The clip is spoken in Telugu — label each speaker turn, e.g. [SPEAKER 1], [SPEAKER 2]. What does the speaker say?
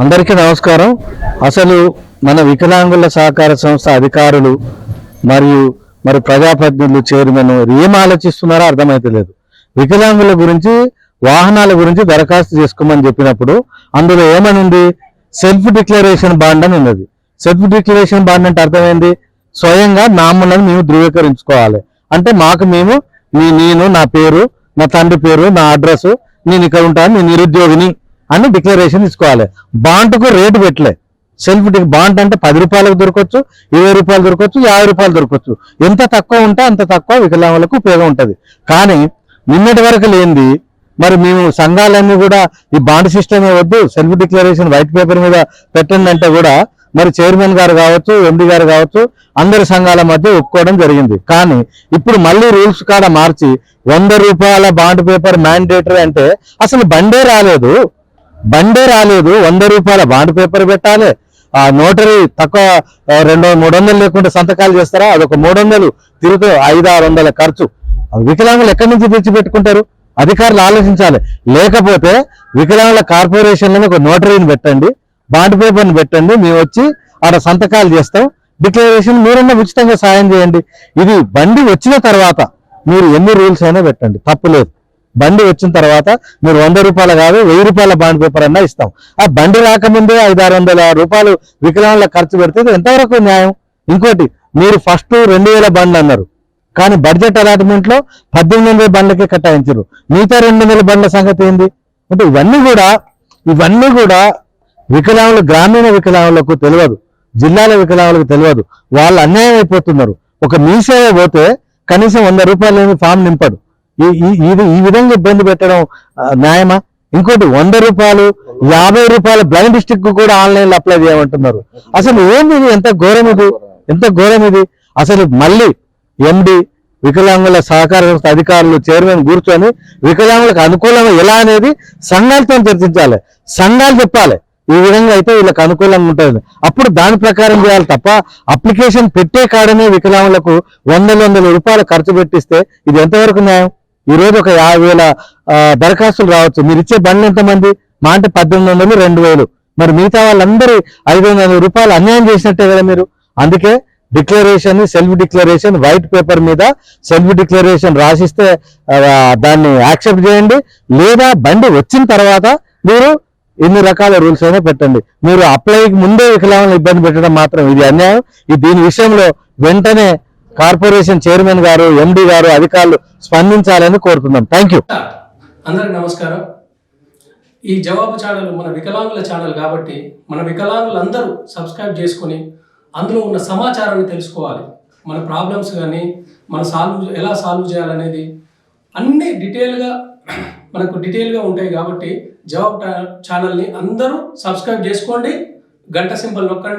[SPEAKER 1] అందరికీ నమస్కారం. అసలు మన వికలాంగుల సహకార సంస్థ అధికారులు మరియు మరి ప్రజాప్రతినిధులు చైర్మన్ ఏం ఆలోచిస్తున్నారో అర్థమైతలేదు. వికలాంగుల గురించి వాహనాల గురించి దరఖాస్తు చేసుకోమని చెప్పినప్పుడు అందులో ఏమనింది? సెల్ఫ్ డిక్లరేషన్ బాండ్ అని ఉన్నది. సెల్ఫ్ డిక్లరేషన్ బాండ్ అంటే అర్థమైంది? స్వయంగా నామలను మేము ధృవీకరించుకోవాలి. అంటే మాకు మేము మీ నేను నా పేరు నా తండ్రి పేరు నా అడ్రస్ నేను ఇక్కడ ఉంటాను నేను నిరుద్యోగిని. అని డిక్లరేషన్ తీసుకోవాలి బాండ్కు రేటు పెట్టలే. సెల్ఫ్ బాండ్ అంటే పది రూపాయలకు దొరకవచ్చు ఇరవై రూపాయలు దొరకవచ్చు యాభై రూపాయలు దొరకవచ్చు ఎంత తక్కువ ఉంటే అంత తక్కువ వికలాంగులకు ఉపయోగం ఉంటుంది. కానీ నిన్నటి వరకు లేనిది మరి మేము సంఘాలన్నీ కూడా ఈ బాండ్ సిస్టమే వద్దు సెల్ఫ్ డిక్లరేషన్ వైట్ పేపర్ మీద పెట్టండి అంటే కూడా మరి చైర్మన్ గారు కావచ్చు ఎండి గారు కావచ్చు అందరి సంఘాల మధ్య ఒప్పుకోవడం జరిగింది. కానీ ఇప్పుడు మళ్ళీ రూల్స్ కాడ మార్చి వంద రూపాయల బాండ్ పేపర్ మ్యాండేటరీ అంటే అసలు బండే రాలేదు. బండే రాలేదు వంద రూపాయల బాండ్ పేపర్ పెట్టాలి. ఆ నోటరీ తక్కువ రెండు మూడు వందలు లేకుండా సంతకాలు చేస్తారా? అదొక మూడు వందలు తిరుగుతూ ఐదు ఆరు వందల ఖర్చు. ఆ వికలాంగులు ఎక్కడి నుంచి తెచ్చిపెట్టుకుంటారు అధికారులు ఆలోచించాలి. లేకపోతే వికలాంగుల కార్పొరేషన్లను ఒక నోటరీని పెట్టండి బాండ్ పేపర్ని పెట్టండి మేము వచ్చి ఆడ సంతకాలు చేస్తాం. డిక్లరేషన్ మీరన్నా ఉచితంగా సాయం చేయండి. ఇది బండి వచ్చిన తర్వాత మీరు ఎన్ని రూల్స్ అయినా పెట్టండి. తప్పు లేదు. బండి వచ్చిన తర్వాత మీరు వంద రూపాయలు కాదు వెయ్యి రూపాయల బాండ్ పేపర్ అన్నా ఇస్తాం. ఆ బండి రాకముందే ఐదు ఆరు వందల రూపాయలు వికలాంగుల ఖర్చు పెడితే ఎంతవరకు న్యాయం? ఇంకోటి మీరు ఫస్ట్ రెండు వేల బండ్లు అన్నారు. కానీ బడ్జెట్ అలాట్మెంట్లో పద్దెనిమిది వందల బండ్లకే కేటాయించారు. మిగతా రెండు వందల బండ్ల సంగతి ఏంది? అంటే ఇవన్నీ కూడా ఇవన్నీ కూడా వికలాంగులు గ్రామీణ వికలాంగులకు తెలియదు. జిల్లాల వికలాంగులకు తెలియదు. వాళ్ళు అన్యాయం అయిపోతున్నారు. ఒక మీసేవ పోతే కనీసం వంద రూపాయలు ఫామ్ నింపడు. ఇది ఈ విధంగా ఇబ్బంది పెట్టడం న్యాయమా? ఇంకోటి వంద రూపాయలు యాభై రూపాయల బ్లైండ్ స్టిక్ కూడా ఆన్లైన్లో అప్లై చేయమంటున్నారు. అసలు ఏంది ఇది? ఎంత ఘోరం ఇది? ఎంత ఘోరం ఇది? అసలు మళ్ళీ ఎండి వికలాంగుల సహకార సంస్థ అధికారులు చైర్మన్ కూర్చొని వికలాంగులకు అనుకూలంగా ఎలా అనేది సంఘాలతో చర్చించాలి. సంఘాలు చెప్పాలి. ఈ విధంగా అయితే వీళ్ళకి అనుకూలంగా ఉంటుంది. అప్పుడు దాని ప్రకారం చేయాలి తప్ప అప్లికేషన్ పెట్టే కాడనే వికలాంగులకు వందల వందల రూపాయలు ఖర్చు పెట్టిస్తే ఇది ఎంతవరకు న్యాయం? ఈ రోజు ఒక యాభై వేల దరఖాస్తులు రావచ్చు. మీరు ఇచ్చే బండ్లు ఎంతమంది? మా అంటే పద్దెనిమిది వందలు రెండు వేలు. మరి మిగతా వాళ్ళందరూ ఐదు వందల రూపాయలు అన్యాయం చేసినట్టే కదా మీరు? అందుకే declaration self declaration white paper మీద సెల్ఫ్ డిక్లరేషన్ రాసిస్తే దాన్ని యాక్సెప్ట్ చేయండి. లేదా బండి వచ్చిన తర్వాత మీరు ఎన్ని రకాల రూల్స్ అయినా పెట్టండి. మీరు అప్లైకి ముందే వికలాంగులను ఇబ్బంది పెట్టడం మాత్రం ఇది అన్యాయం. ఈ దీని విషయంలో వెంటనే కార్పొరేషన్ చైర్మన్ గారు ఎండి గారు అధికారులు స్పందించాలని కోరుతున్నాం. థ్యాంక్ యూ
[SPEAKER 2] అందరికి నమస్కారం. ఈ జవాబు ఛానల్ మన వికలాంగుల ఛానల్ కాబట్టి మన వికలాంగులందరూ సబ్స్క్రైబ్ చేసుకొని అందులో ఉన్న సమాచారాన్ని తెలుసుకోవాలి. మన ప్రాబ్లమ్స్ కానీ మన సాల్వ్ ఎలా సాల్వ్ చేయాలనేది అన్ని డీటెయిల్గా మనకు డీటెయిల్గా ఉంటాయి కాబట్టి జవాబు ఛానల్ని అందరూ సబ్స్క్రైబ్ చేసుకోండి. గంట సింబల్ నొక్కండి.